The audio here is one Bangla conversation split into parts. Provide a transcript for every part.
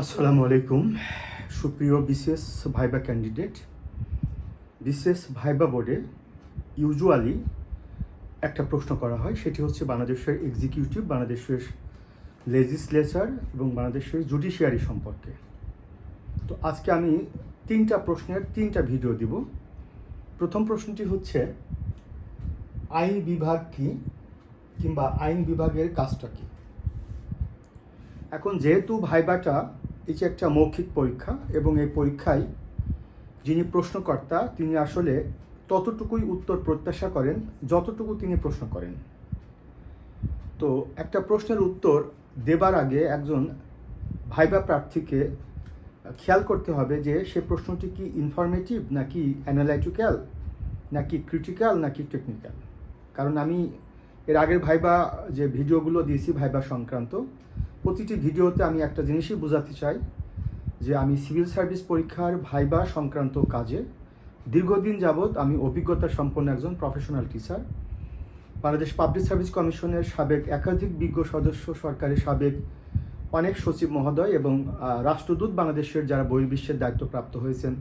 আসসালামু আলাইকুম। সুপ্রিয় বিশেষ ভাইবা ক্যান্ডিডেট, বিশেষ ভাইবা বোর্ডে ইউজুয়ালি একটা প্রশ্ন করা হয়, সেটি হচ্ছে বাংলাদেশের এক্সিকিউটিভ বাংলাদেশের লেজিসলেচার এবং বাংলাদেশের জুডিশিয়ারি সম্পর্কে। তো আজকে আমি তিনটা প্রশ্নের তিনটা ভিডিও দিব। প্রথম প্রশ্নটি হচ্ছে, আইন বিভাগ কি কিংবা আইন বিভাগের কাজটা কী? এখন যেহেতু ভাইবাটা যে একটা মৌখিক পরীক্ষা এবং এই পরীক্ষায় যিনি প্রশ্নকর্তা, তিনি আসলে ততটুকুই উত্তর প্রত্যাশা করেন, যতটুকু তিনি প্রশ্ন করেন। তো একটা প্রশ্নের উত্তর দেবার আগে একজন ভাইবা প্রার্থীকে খেয়াল করতে হবে যে সে প্রশ্নটি কি ইনফরমেটিভ নাকি অ্যানালাইটিক্যাল নাকি ক্রিটিক্যাল নাকি টেকনিক্যাল কারণ আমি এর আগের ভাইবা যে ভিডিওগুলো দিয়েছি ভাইবা সংক্রান্ত প্রতিটি ভিডিওতে আমি একটা জিনিসই বোঝাতে চাই যে আমি সিভিল সার্ভিস পরীক্ষার ভাইবা সংক্রান্ত কাজে দীর্ঘদিন যাবৎ আমি অভিজ্ঞতা সম্পন্ন একজন professional teacher Bangladesh public service কমিশনের সাবেক একাধিক বিজ্ঞ সদস্য সরকারের সাবেক অনেক সচিব মহোদয় এবং রাষ্ট্রদূত বাংলাদেশের যারা বহির্বিশ্বের দায়িত্বপ্রাপ্ত হয়েছেন,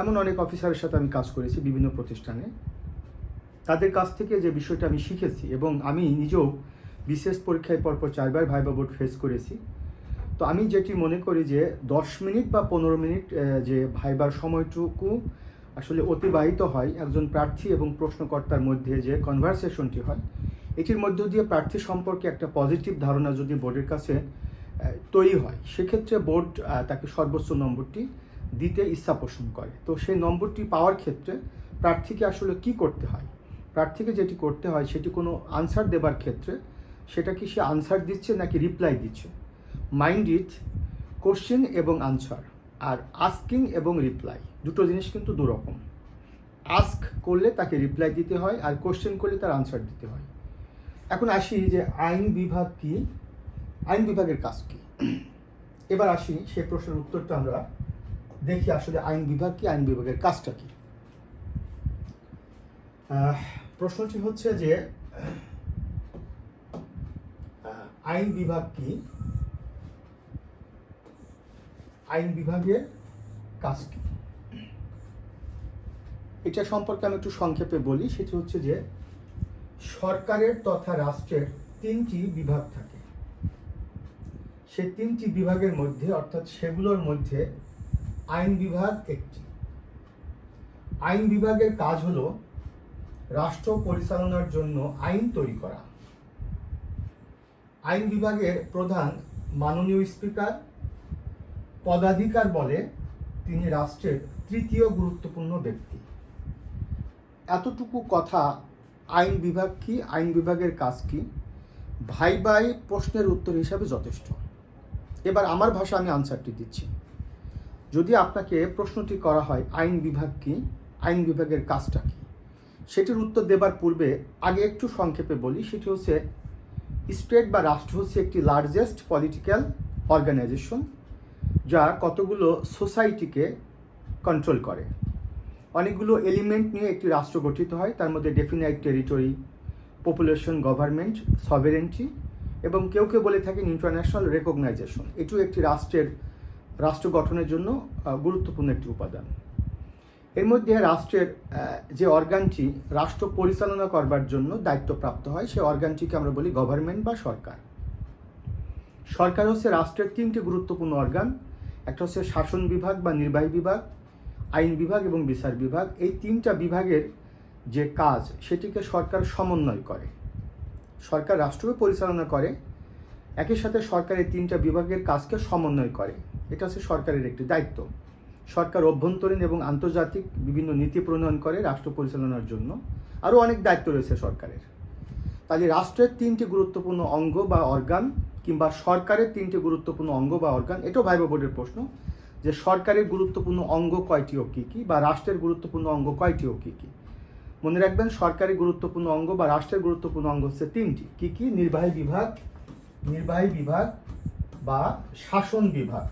এমন অনেক অফিসারের সাথে আমি কাজ করেছি বিভিন্ন প্রতিষ্ঠানে। তাদের কাছ থেকে যে বিষয়টা আমি শিখেছি এবং আমি নিজেও বিশেষ পরীক্ষায় পরপর চারবার ভাইবা বোর্ড ফেস করেছি। তো আমি যেটি মনে করি যে দশ মিনিট বা পনেরো মিনিট যে ভাইবার সময়টুকু আসলে অতিবাহিত হয় একজন প্রার্থী এবং প্রশ্নকর্তার মধ্যে যে কনভারসেশনটি হয়, এটির মধ্য দিয়ে প্রার্থী সম্পর্কে একটা পজিটিভ ধারণা যদি বোর্ডের কাছে তৈরি হয়, সেক্ষেত্রে বোর্ড তাকে সর্বোচ্চ নম্বরটি দিতে ইচ্ছা পোষণ করে। তো সেই নম্বরটি পাওয়ার ক্ষেত্রে প্রার্থীকে আসলে কি করতে হয়? প্রার্থীকে যেটি করতে হয়, সেটি কোনো আনসার দেবার ক্ষেত্রে সেটা কি সে আনসার দিচ্ছে নাকি রিপ্লাই দিচ্ছে? মাইন্ড ইট কোশ্চেন এবং আনসার আর আস্কিং এবং রিপ্লাই দুটো জিনিস কিন্তু দুরকম। আস্ক করলে তাকে রিপ্লাই দিতে হয়, আর কোশ্চেন করলে তার আনসার দিতে হয়। এখন আসি যে আইন বিভাগ কি? আইন বিভাগের কাজ কি? এবার আসি সে প্রশ্নের উত্তরটা আমরা দেখি আসলে আইন বিভাগ কি, আইন বিভাগের কাজটা কি। প্রশ্নটি হচ্ছে যে আইন বিভাগ কি? আইন বিভাগের কাজ কি? এটা সম্পর্কে আমি একটু সংক্ষেপে বলি, সেটি হচ্ছে যে সরকারের তথা রাষ্ট্রের তিনটি বিভাগ থাকে। সে তিনটি বিভাগের মধ্যে, অর্থাৎ সেগুলোর মধ্যে আইন বিভাগ একটি। আইন বিভাগের কাজ হলো রাষ্ট্র পরিচালনার জন্য আইন তৈরি করা। আইন বিভাগের প্রধান মাননীয় স্পিকার, পদাধিকার বলে তিনি রাষ্ট্রের তৃতীয় গুরুত্বপূর্ণ ব্যক্তি। এতটুকু কথা আইন বিভাগ কি, আইন বিভাগের কাজ কি? ভাই ভাই প্রশ্নের উত্তর হিসাবে যথেষ্ট। এবার আমার ভাষা আমি আনসারটি দিচ্ছি। যদি আপনাকে প্রশ্নটি করা হয়, আইন বিভাগ কি, আইন বিভাগের কাজটা কি? সেটির উত্তর দেবার পূর্বে আগে একটু সংক্ষেপে বলি, সেটি হচ্ছে স্টেট বা রাষ্ট্র হচ্ছে একটি লার্জেস্ট পলিটিক্যাল অর্গানাইজেশন যা কতগুলো সোসাইটিকে কন্ট্রোল করে। অনেকগুলো এলিমেন্ট নিয়ে একটি রাষ্ট্র গঠিত হয়, তার মধ্যে definite territory population government sovereignty এবং কেউ কেউ বলে থাকেন ইন্টারন্যাশনাল রেকগনাইজেশন এটিও একটি রাষ্ট্রের, রাষ্ট্র গঠনের জন্য গুরুত্বপূর্ণ একটি উপাদান। এর মধ্যে রাষ্ট্রের যে অর্গানটি রাষ্ট্র পরিচালনা করবার জন্য দায়িত্বপ্রাপ্ত হয়, সেই অর্গানটিকে আমরা বলি গভর্নমেন্ট বা সরকার। সরকার হচ্ছে রাষ্ট্রের তিনটি গুরুত্বপূর্ণ অর্গান একটা হচ্ছে শাসন বিভাগ বা নির্বাহী বিভাগ, আইন বিভাগ এবং বিচার বিভাগ। এই তিনটা বিভাগের যে কাজ, সেটিকে সরকার সমন্বয় করে। সরকার রাষ্ট্রকে পরিচালনা করে, একই সাথে সরকার এই তিনটা বিভাগের কাজকে সমন্বয় করে। এটা হচ্ছে সরকারের একটি দায়িত্ব। সরকার অভ্যন্তরীণ এবং আন্তর্জাতিক বিভিন্ন নীতি প্রণয়ন করে রাষ্ট্র পরিচালনার জন্য আরও অনেক দায়িত্ব রয়েছে সরকারের। তাহলে রাষ্ট্রের তিনটি গুরুত্বপূর্ণ অঙ্গ বা অর্গান কিংবা সরকারের তিনটি গুরুত্বপূর্ণ অঙ্গ বা অর্গান, এটাও ভাইবা বোর্ডের প্রশ্ন, যে সরকারের গুরুত্বপূর্ণ অঙ্গ কয়টি ও কী কী বা রাষ্ট্রের গুরুত্বপূর্ণ অঙ্গ কয়টি ও কী কী? মনে রাখবেন সরকারি গুরুত্বপূর্ণ অঙ্গ বা রাষ্ট্রের গুরুত্বপূর্ণ অঙ্গ হচ্ছে তিনটি। কী কী? নির্বাহী বিভাগ নির্বাহী বিভাগ বা শাসন বিভাগ।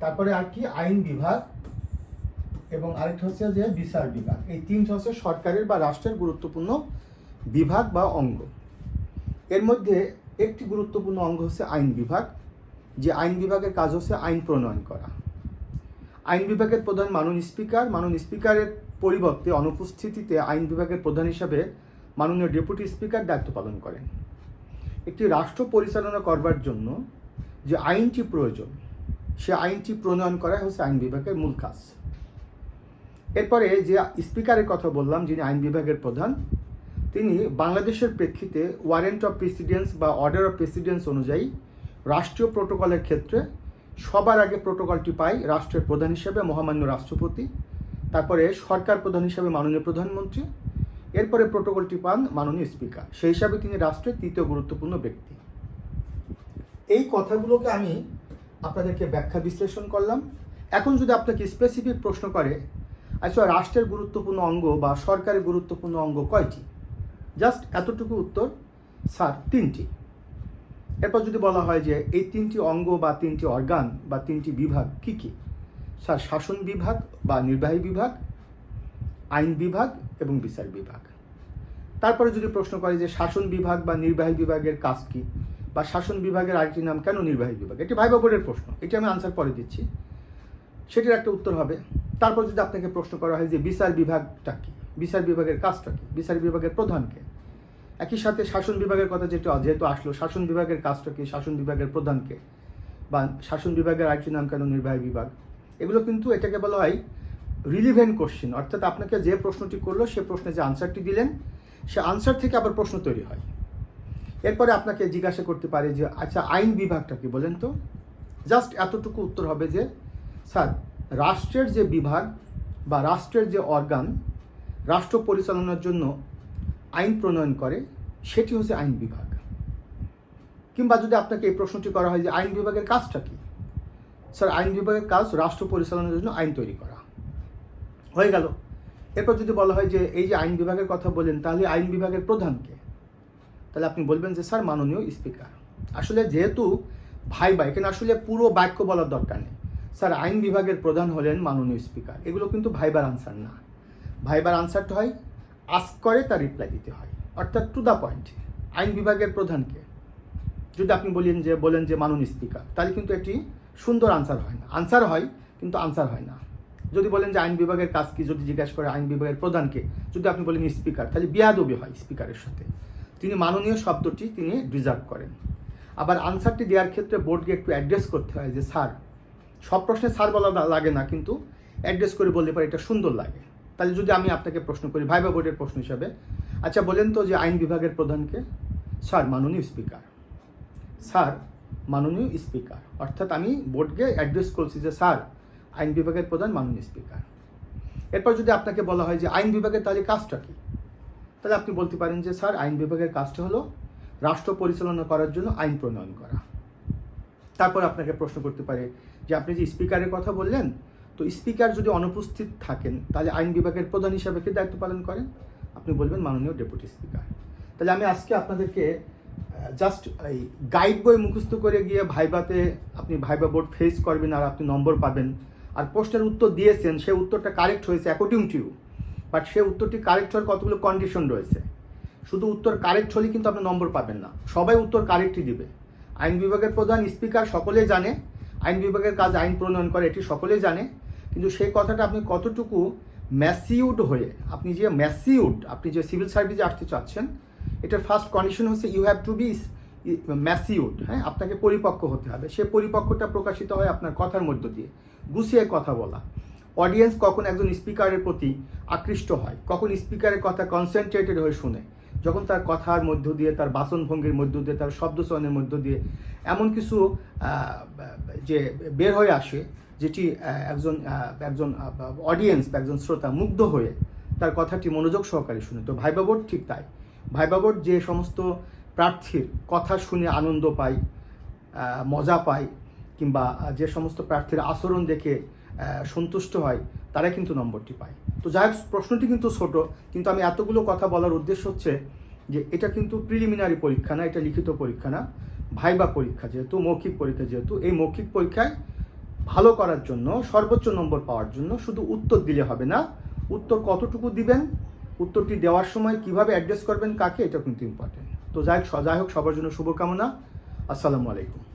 তারপরে আর কি আইন বিভাগ এবং আরেকটা হচ্ছে যে বিচার বিভাগ। এই তিনটা হচ্ছে সরকারের বা রাষ্ট্রের গুরুত্বপূর্ণ বিভাগ বা অঙ্গ। এর মধ্যে একটি গুরুত্বপূর্ণ অঙ্গ হচ্ছে আইন বিভাগ, যে আইন বিভাগের কাজ হচ্ছে আইন প্রণয়ন করা। আইন বিভাগের প্রধান মাননীয় স্পিকার মাননীয় স্পিকারের পরিবর্তে অনুপস্থিতিতে আইন বিভাগের প্রধান হিসাবে মাননীয় ডেপুটি স্পিকার দায়িত্ব পালন করেন। একটি রাষ্ট্র পরিচালনা করবার জন্য যে আইনটি প্রয়োজন সে আইনটি প্রণয়ন করা হচ্ছে আইন বিভাগের মূল কাজ। এরপরে যে স্পিকারের কথা বললাম, যিনি আইন বিভাগের প্রধান, তিনি বাংলাদেশের প্রেক্ষিতে ওয়ারেন্ট অফ প্রেসিডেন্স বা অর্ডার অফ প্রেসিডেন্স অনুযায়ী রাষ্ট্রীয় প্রোটোকলের ক্ষেত্রে সবার আগে প্রোটোকলটি পায় রাষ্ট্রের প্রধান হিসেবে মহামান্য রাষ্ট্রপতি, তারপরে সরকার প্রধান হিসেবে মাননীয় প্রধানমন্ত্রী, এরপরে প্রোটোকলটি পান মাননীয় স্পিকার। সেই হিসাবে তিনি রাষ্ট্রের তৃতীয় গুরুত্বপূর্ণ ব্যক্তি। এই কথাগুলোকে আমি আপনাদেরকে ব্যাখ্যা বিশ্লেষণ করলাম। এখন যদি আপনাকে স্পেসিফিক প্রশ্ন করে আচ্ছা রাষ্ট্রের গুরুত্বপূর্ণ অঙ্গ বা সরকারের গুরুত্বপূর্ণ অঙ্গ কয়টি? জাস্ট এতটুকু উত্তর, স্যার, তিনটি। এরপর যদি বলা হয় যে এই তিনটি অঙ্গ বা তিনটি অর্গান বা তিনটি বিভাগ কি কি? স্যার, শাসন বিভাগ বা নির্বাহী বিভাগ, আইন বিভাগ এবং বিচার বিভাগ। তারপরে যদি প্রশ্ন করে যে শাসন বিভাগ বা নির্বাহী বিভাগের কাজ কি? বা শাসন বিভাগের আরেকটি নাম, কেন নির্বাহী বিভাগ? এটি ভাইবা বোর্ডের প্রশ্ন। এটি আমি আনসার পরে দিচ্ছি। সেটির একটা উত্তর হবে। তারপর যদি আপনাকে প্রশ্ন করা হয় যে বিচার বিভাগটা কী? বিচার বিভাগের কাজটা কী? বিচার বিভাগের প্রধানকে একই সাথে শাসন বিভাগের কথা যেটা যেহেতু আসলো, শাসন বিভাগের কাজটা কী? শাসন বিভাগের প্রধানকে বা শাসন বিভাগের আরেকটি নাম, কেন নির্বাহী বিভাগ? এগুলো কিন্তু এটাকে বলা হয় রিলিভেন্ট কোশ্চেন অর্থাৎ আপনাকে যে প্রশ্নটি করল, সে প্রশ্নে যে আনসারটি দিলেন, সে আনসার থেকে আবার প্রশ্ন তৈরি হয়। এরপরে আপনাকে জিজ্ঞাসা করতে পারে যে আচ্ছা আইন বিভাগটা কি বলেন তো? জাস্ট এতটুকু উত্তর হবে যে, স্যার, রাষ্ট্রের যে বিভাগ বা রাষ্ট্রের যে অর্গান রাষ্ট্র পরিচালনার জন্য আইন প্রণয়ন করে, সেটি হচ্ছে আইন বিভাগ। কিংবা যদি আপনাকে এই প্রশ্নটি করা হয় যে, আইন বিভাগের কাজটা কি? স্যার, আইন বিভাগের কাজ রাষ্ট্র পরিচালনার জন্য আইন তৈরি করা। হয়ে গেল। এরপর যদি বলা হয় যে, এই যে আইন বিভাগের কথা বলেন, তাহলে আইন বিভাগের প্রধানকে তাহলে আপনি বলবেন যে, স্যার, মাননীয় স্পিকার, আসলে যেহেতু ভাই ভাই এখানে আসলে পুরো বাক্য বলার দরকার নেই? স্যার, আইন বিভাগের প্রধান হলেন মাননীয় স্পিকার, এগুলো কিন্তু ভাইবার আনসার না। ভাইবার আনসারটা হয়, আস্ক করে, তার রিপ্লাই দিতে হয়। অর্থাৎ টু দ্য পয়েন্ট আইন বিভাগের প্রধানকে যদি আপনি বলেন যে বলেন যে, মাননীয় স্পিকার, তাহলে কিন্তু একটি সুন্দর আনসার হয় না। আনসার হয়, কিন্তু আনসার হয় না। যদি বলেন যে, আইন বিভাগের কাজ কি? যদি জিজ্ঞাসা করে আইন বিভাগের প্রধানকে যদি আপনি বলেন স্পিকার, তাহলে বিয়াদবি হয় স্পিকারের সাথে। তিনি মাননীয় শব্দটি তিনি ডিজার্ভ করেন। আবার আনসারটি দেওয়ার ক্ষেত্রে বোর্ডকে একটু অ্যাড্রেস করতে হয় যে, স্যার, সব প্রশ্নে স্যার বলা লাগে না, কিন্তু অ্যাড্রেস করে বললে পরে এটা সুন্দর লাগে। তাহলে যদি আমি আপনাকে প্রশ্ন করি, ভাইবা বোর্ডের প্রশ্ন হিসাবে আচ্ছা বলেন তো যে আইন বিভাগের প্রধানকে, স্যার, মাননীয় স্পিকার। স্যার, মাননীয় স্পিকার। অর্থাৎ আমি বোর্ডকে অ্যাড্রেস করছি যে, স্যার, আইন বিভাগের প্রধান, মাননীয় স্পিকার। এরপর যদি আপনাকে বলা হয় যে, আইন বিভাগের তাহলে কাজটা কি? তাহলে আপনি বলতে পারেন যে, স্যার, আইন বিভাগের কাজটা হলো রাষ্ট্র পরিচালনা করার জন্য আইন প্রণয়ন করা। তারপর আপনাকে প্রশ্ন করতে পারে যে, আপনি যে স্পিকারের কথা বললেন, তো স্পিকার যদি অনুপস্থিত থাকেন, তাহলে আইন বিভাগের প্রধান হিসাবে কে দায়িত্ব পালন করেন? আপনি বলবেন, মাননীয় ডেপুটি স্পিকার। তাহলে আমি আজকে আপনাদেরকে জাস্ট এই গাইড বই মুখস্থ করে গিয়ে ভাইবাতে আপনি ভাইবা বোর্ড ফেস করবেন আর আপনি নম্বর পাবেন। আর প্রশ্নের উত্তর দিয়েছেন সেই উত্তরটা কারেক্ট হয়েছে অ্যাকর্ডিং টু ইউ বাট সে উত্তরটি কারেক্ট হওয়ার কতগুলো কন্ডিশন রয়েছে? শুধু উত্তর কারেক্ট হলে কিন্তু আপনি নম্বর পাবেন না। সবাই উত্তর কারেক্টই দিবে। আইন বিভাগের প্রধান স্পিকার সকলেই জানে। আইন বিভাগের কাজ আইন প্রণয়ন করে, এটি সকলেই জানে। কিন্তু সেই কথাটা আপনি কতটুকু ম্যাসিউড হয়ে, আপনি যে ম্যাসিউড আপনি যে সিভিল সার্ভিসে আসতে চাচ্ছেন, এটার ফার্স্ট কন্ডিশন হচ্ছে you have to be matured হ্যাঁ? আপনাকে পরিপক্ক হতে হবে। সে পরিপক্কটা প্রকাশিত হয় আপনার কথার মধ্য দিয়ে। গুছিয়ে কথা বলা। অডিয়েন্স কখন একজন স্পিকারের প্রতি আকৃষ্ট হয়, কখন স্পিকারের কথা কনসেন্ট্রেটেড হয়ে শুনে, যখন তার কথার মধ্য দিয়ে, তার বাসনভঙ্গির মধ্য দিয়ে, তার শব্দচয়নের মধ্য দিয়ে এমন কিছু যে বের হয়ে আসে, যেটি একজন একজন অডিয়েন্স বা একজন শ্রোতা মুগ্ধ হয়ে তার কথাটি মনোযোগ সহকারে শুনে। তো ভাইবাবোর্ড ঠিক তাই। ভাইবাবোর্ড যে সমস্ত প্রার্থীর কথা শুনে আনন্দ পায় মজা পায়, কিংবা যে সমস্ত প্রার্থীর আচরণ দেখে সন্তুষ্ট হয়, তারা কিন্তু নম্বরটি পায়। তো যাই হোক, প্রশ্নটি কিন্তু ছোট, কিন্তু আমি এতগুলো কথা বলার উদ্দেশ্য হচ্ছে যে এটা কিন্তু প্রিলিমিনারি পরীক্ষা না, এটা লিখিত পরীক্ষা না। ভাইবা পরীক্ষা যেহেতু, মৌখিক পরীক্ষা যেহেতু, এই মৌখিক পরীক্ষায় ভালো করার জন্য, সর্বোচ্চ নম্বর পাওয়ার জন্য শুধু উত্তর দিলে হবে না। উত্তর কতটুকু দিবেন, উত্তরটি দেওয়ার সময় কীভাবে অ্যাড্রেস করবেন, কাকে এটা কিন্তু ইম্পর্টেন্ট তো যাই হোক যাই হোক, সবার জন্য শুভকামনা। আসসালামু আলাইকুম।